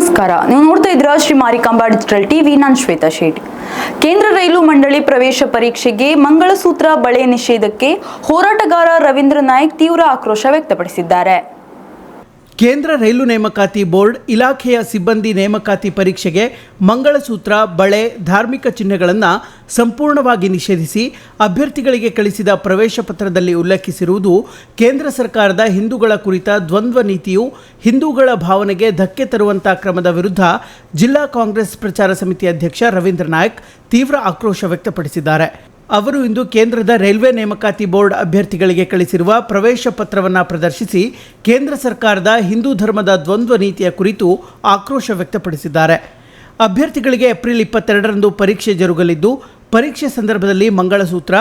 ನಮಸ್ಕಾರ. ನೀವು ನೋಡ್ತಾ ಇದ್ರ ಶ್ರೀ ಮಾರಿಕಾಂಬಾ ಡಿಜಿಟಲ್ ಟಿವಿ. ನಾನು ಶ್ವೇತಾ ಶೇಟ್ ಕೇಂದ್ರ ರೈಲು ಮಂಡಳಿ ಪ್ರವೇಶ ಪರೀಕ್ಷೆಗೆ ಮಂಗಳಸೂತ್ರ ಬಳೆ ನಿಷೇಧಕ್ಕೆ ಹೋರಾಟಗಾರ ರವೀಂದ್ರ ನಾಯ್ಕ್ ತೀವ್ರ ಆಕ್ರೋಶ ವ್ಯಕ್ತಪಡಿಸಿದ್ದಾರೆ. ಕೇಂದ್ರ ರೈಲು ನೇಮಕಾತಿ ಬೋರ್ಡ್ ಇಲಾಖೆಯ ಸಿಬ್ಬಂದಿ ನೇಮಕಾತಿ ಪರೀಕ್ಷೆಗೆ ಮಂಗಳಸೂತ್ರ, ಬಳೆ, ಧಾರ್ಮಿಕ ಚಿಹ್ನೆಗಳನ್ನು ಸಂಪೂರ್ಣವಾಗಿ ನಿಷೇಧಿಸಿ ಅಭ್ಯರ್ಥಿಗಳಿಗೆ ಕಳಿಸಿದ ಪ್ರವೇಶ ಪತ್ರದಲ್ಲಿ ಉಲ್ಲೇಖಿಸಿರುವುದು ಕೇಂದ್ರ ಸರ್ಕಾರದ ಹಿಂದೂಗಳ ಕುರಿತ ದ್ವಂದ್ವ ನೀತಿಯು ಹಿಂದೂಗಳ ಭಾವನೆಗೆ ಧಕ್ಕೆ ತರುವಂತಹ ಕ್ರಮದ ವಿರುದ್ಧ ಜಿಲ್ಲಾ ಕಾಂಗ್ರೆಸ್ ಪ್ರಚಾರ ಸಮಿತಿ ಅಧ್ಯಕ್ಷ ರವೀಂದ್ರ ನಾಯಕ್ ತೀವ್ರ ಆಕ್ರೋಶ ವ್ಯಕ್ತಪಡಿಸಿದ್ದಾರೆ. ಅವರು ಇಂದು ಕೇಂದ್ರದ ರೈಲ್ವೆ ನೇಮಕಾತಿ ಬೋರ್ಡ್ ಅಭ್ಯರ್ಥಿಗಳಿಗೆ ಕಳಿಸಿರುವ ಪ್ರವೇಶ ಪತ್ರವನ್ನು ಪ್ರದರ್ಶಿಸಿ ಕೇಂದ್ರ ಸರ್ಕಾರದ ಹಿಂದೂ ಧರ್ಮದ ದ್ವಂದ್ವ ನೀತಿಯ ಕುರಿತು ಆಕ್ರೋಶ ವ್ಯಕ್ತಪಡಿಸಿದ್ದಾರೆ. ಅಭ್ಯರ್ಥಿಗಳಿಗೆ ಏಪ್ರಿಲ್ ಇಪ್ಪತ್ತೆರಡರಂದು ಪರೀಕ್ಷೆ ಜರುಗಲಿದ್ದು, ಪರೀಕ್ಷೆ ಸಂದರ್ಭದಲ್ಲಿ ಮಂಗಳಸೂತ್ರ,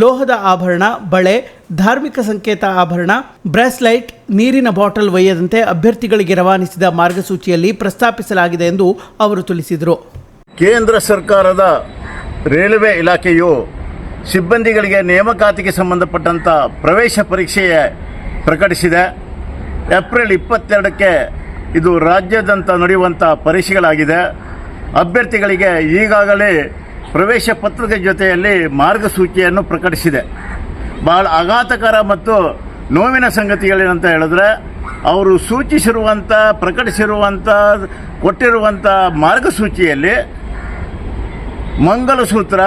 ಲೋಹದ ಆಭರಣ, ಬಳೆ, ಧಾರ್ಮಿಕ ಸಂಕೇತ ಆಭರಣ, ಬ್ರಾಸ್ಲೈಟ್, ನೀರಿನ ಬಾಟಲ್ ಒಯ್ಯದಂತೆ ಅಭ್ಯರ್ಥಿಗಳಿಗೆ ರವಾನಿಸಿದ ಮಾರ್ಗಸೂಚಿಯಲ್ಲಿ ಪ್ರಸ್ತಾಪಿಸಲಾಗಿದೆ ಎಂದು ಅವರು ತಿಳಿಸಿದರು. ಕೇಂದ್ರ ಸರ್ಕಾರದ ರೈಲ್ವೆ ಇಲಾಖೆಯು ಸಿಬ್ಬಂದಿಗಳಿಗೆ ನೇಮಕಾತಿಗೆ ಸಂಬಂಧಪಟ್ಟಂಥ ಪ್ರವೇಶ ಪರೀಕ್ಷೆ ಪ್ರಕಟಿಸಿದೆ. ಏಪ್ರಿಲ್ ಇಪ್ಪತ್ತೆರಡಕ್ಕೆ ಇದು ರಾಜ್ಯಾದ್ಯಂತ ನಡೆಯುವಂಥ ಪರೀಕ್ಷೆಗಳಾಗಿದೆ. ಅಭ್ಯರ್ಥಿಗಳಿಗೆ ಈಗಾಗಲೇ ಪ್ರವೇಶ ಪತ್ರದ ಜೊತೆಯಲ್ಲಿ ಮಾರ್ಗಸೂಚಿಯನ್ನು ಪ್ರಕಟಿಸಿದೆ. ಭಾಳ ಆಘಾತಕರ ಮತ್ತು ನೋವಿನ ಸಂಗತಿಗಳೇನಂತ ಹೇಳಿದ್ರೆ, ಅವರು ಸೂಚಿಸಿರುವಂಥ ಪ್ರಕಟಿಸಿರುವಂಥ ಕೊಟ್ಟಿರುವಂಥ ಮಾರ್ಗಸೂಚಿಯಲ್ಲಿ ಮಂಗಲಸೂತ್ರ,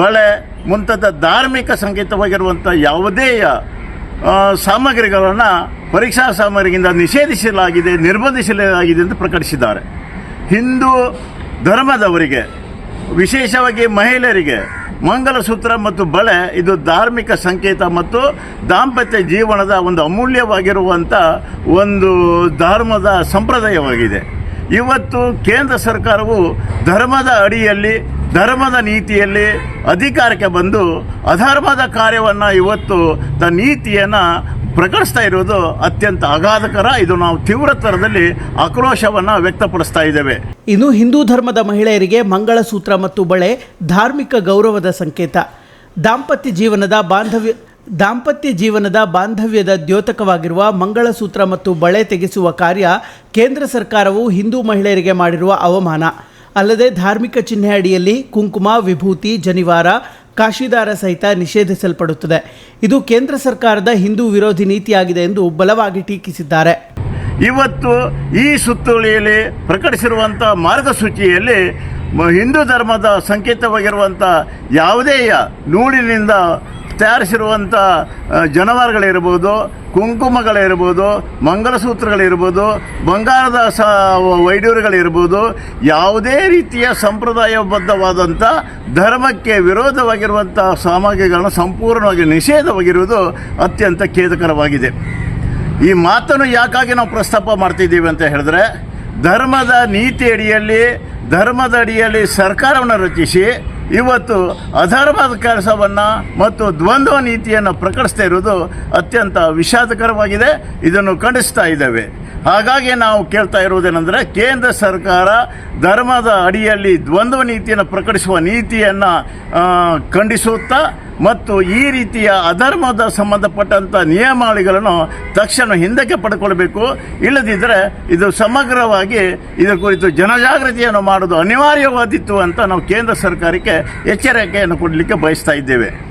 ಬಳೆ ಮುಂತಾದ ಧಾರ್ಮಿಕ ಸಂಗೀತವಾಗಿರುವಂಥ ಯಾವುದೇ ಸಾಮಗ್ರಿಗಳನ್ನು ಪರೀಕ್ಷಾ ಸಾಮಗ್ರಿಯಿಂದ ನಿಷೇಧಿಸಲಾಗಿದೆ, ನಿರ್ಬಂಧಿಸಲಾಗಿದೆ ಎಂದು ಪ್ರಕಟಿಸಿದ್ದಾರೆ. ಹಿಂದೂ ಧರ್ಮದವರಿಗೆ, ವಿಶೇಷವಾಗಿ ಮಹಿಳೆಯರಿಗೆ ಮಂಗಲಸೂತ್ರ ಮತ್ತು ಬಳೆ ಇದು ಧಾರ್ಮಿಕ ಸಂಕೇತ ಮತ್ತು ದಾಂಪತ್ಯ ಜೀವನದ ಒಂದು ಅಮೂಲ್ಯವಾಗಿರುವಂಥ ಒಂದು ಧರ್ಮದ ಸಂಪ್ರದಾಯವಾಗಿದೆ. ಇವತ್ತು ಕೇಂದ್ರ ಸರ್ಕಾರವು ಧರ್ಮದ ಅಡಿಯಲ್ಲಿ ಧರ್ಮದ ನೀತಿಯಲ್ಲಿ ಅಧಿಕಾರಕ್ಕೆ ಬಂದು ಅಧರ್ಮದ ಕಾರ್ಯವನ್ನು ಇವತ್ತು ತ ನೀತಿಯನ್ನು ಪ್ರಕಟಿಸ್ತಾ ಇರೋದು ಅತ್ಯಂತ ಅಗಾಧಕರ ಇದು ನಾವು ತೀವ್ರತರದಲ್ಲಿ ಆಕ್ರೋಶವನ್ನ ವ್ಯಕ್ತಪಡಿಸ್ತಾ ಇದ್ದೇವೆ. ಇನ್ನು ಹಿಂದೂ ಧರ್ಮದ ಮಹಿಳೆಯರಿಗೆ ಮಂಗಳಸೂತ್ರ ಮತ್ತು ಬಳೆ ಧಾರ್ಮಿಕ ಗೌರವದ ಸಂಕೇತ. ದಾಂಪತ್ಯ ಜೀವನದ ಬಾಂಧವ್ಯ, ದಾಂಪತ್ಯ ಜೀವನದ ಬಾಂಧವ್ಯದ ದ್ಯೋತಕವಾಗಿರುವ ಮಂಗಳಸೂತ್ರ ಮತ್ತು ಬಳೆ ತೆಗೆಸುವ ಕಾರ್ಯ ಕೇಂದ್ರ ಸರ್ಕಾರವು ಹಿಂದೂ ಮಹಿಳೆಯರಿಗೆ ಮಾಡಿರುವ ಅವಮಾನ. ಅಲ್ಲದೆ ಧಾರ್ಮಿಕ ಚಿಹ್ನೆ ಅಡಿಯಲ್ಲಿ ಕುಂಕುಮ, ವಿಭೂತಿ, ಜನಿವಾರ, ಕಾಶಿದಾರ ಸಹಿತ ನಿಷೇಧಿಸಲ್ಪಡುತ್ತದೆ. ಇದು ಕೇಂದ್ರ ಸರ್ಕಾರದ ಹಿಂದೂ ವಿರೋಧಿ ನೀತಿಯಾಗಿದೆ ಎಂದು ಬಲವಾಗಿ ಟೀಕಿಸಿದ್ದಾರೆ. ಇವತ್ತು ಈ ಸುತ್ತೋಲೆಯಲ್ಲಿ ಪ್ರಕಟಿಸಿರುವಂಥ ಮಾರ್ಗಸೂಚಿಯಲ್ಲಿ ಹಿಂದೂ ಧರ್ಮದ ಸಂಕೇತವಾಗಿರುವಂಥ ಯಾವುದೇ ನೂಲಿನಿಂದ ತಯಾರಿಸಿರುವಂಥ ಜನವಾರಗಳಿರ್ಬೋದು, ಕುಂಕುಮಗಳಿರ್ಬೋದು, ಮಂಗಲಸೂತ್ರಗಳಿರ್ಬೋದು ಬಂಗಾರದ ಸ ವೈಡ್ಯೂರುಗಳಿರ್ಬೋದು ಯಾವುದೇ ರೀತಿಯ ಸಂಪ್ರದಾಯಬದ್ಧವಾದಂಥ ಧರ್ಮಕ್ಕೆ ವಿರೋಧವಾಗಿರುವಂಥ ಸಾಮಗ್ರಿಗಳನ್ನು ಸಂಪೂರ್ಣವಾಗಿ ನಿಷೇಧವಾಗಿರುವುದು ಅತ್ಯಂತ ಖೇದಕರವಾಗಿದೆ. ಈ ಮಾತನ್ನು ಯಾಕಾಗಿ ನಾವು ಪ್ರಸ್ತಾಪ ಮಾಡ್ತಿದ್ದೀವಿ ಅಂತ ಹೇಳಿದ್ರೆ, ಧರ್ಮದ ನೀತಿ ಅಡಿಯಲ್ಲಿ ಧರ್ಮದ ಅಡಿಯಲ್ಲಿ ಸರ್ಕಾರವನ್ನು ರಚಿಸಿ ಇವತ್ತು ಅಧರ್ಮದ ಕೆಲಸವನ್ನು ಮತ್ತು ದ್ವಂದ್ವ ನೀತಿಯನ್ನು ಪ್ರಕಟಿಸ್ತಾ ಇರುವುದು ಅತ್ಯಂತ ವಿಷಾದಕರವಾಗಿದೆ. ಇದನ್ನು ಖಂಡಿಸ್ತಾ ಇದ್ದೇವೆ. ಹಾಗಾಗಿ ನಾವು ಕೇಳ್ತಾ ಇರುವುದೇನೆಂದರೆ ಕೇಂದ್ರ ಸರ್ಕಾರ ಧರ್ಮದ ಅಡಿಯಲ್ಲಿ ದ್ವಂದ್ವ ನೀತಿಯನ್ನು ಪ್ರಕಟಿಸುವ ನೀತಿಯನ್ನು ಖಂಡಿಸುತ್ತಾ ಮತ್ತು ಈ ರೀತಿಯ ಅಧರ್ಮದ ಸಂಬಂಧಪಟ್ಟಂಥ ನಿಯಮಾವಳಿಗಳನ್ನು ತಕ್ಷಣ ಹಿಂದಕ್ಕೆ ಪಡ್ಕೊಳ್ಬೇಕು. ಇಲ್ಲದಿದ್ದರೆ ಇದು ಸಮಗ್ರವಾಗಿ ಇದರ ಕುರಿತು ಜನಜಾಗೃತಿಯನ್ನು ಮಾಡೋದು ಅನಿವಾರ್ಯವಾದಿತ್ತು ಅಂತ ನಾವು ಕೇಂದ್ರ ಸರ್ಕಾರಕ್ಕೆ ಎಚ್ಚರಿಕೆಯನ್ನು ಕೊಡಲಿಕ್ಕೆ ಬಯಸ್ತಾ ಇದ್ದೇವೆ.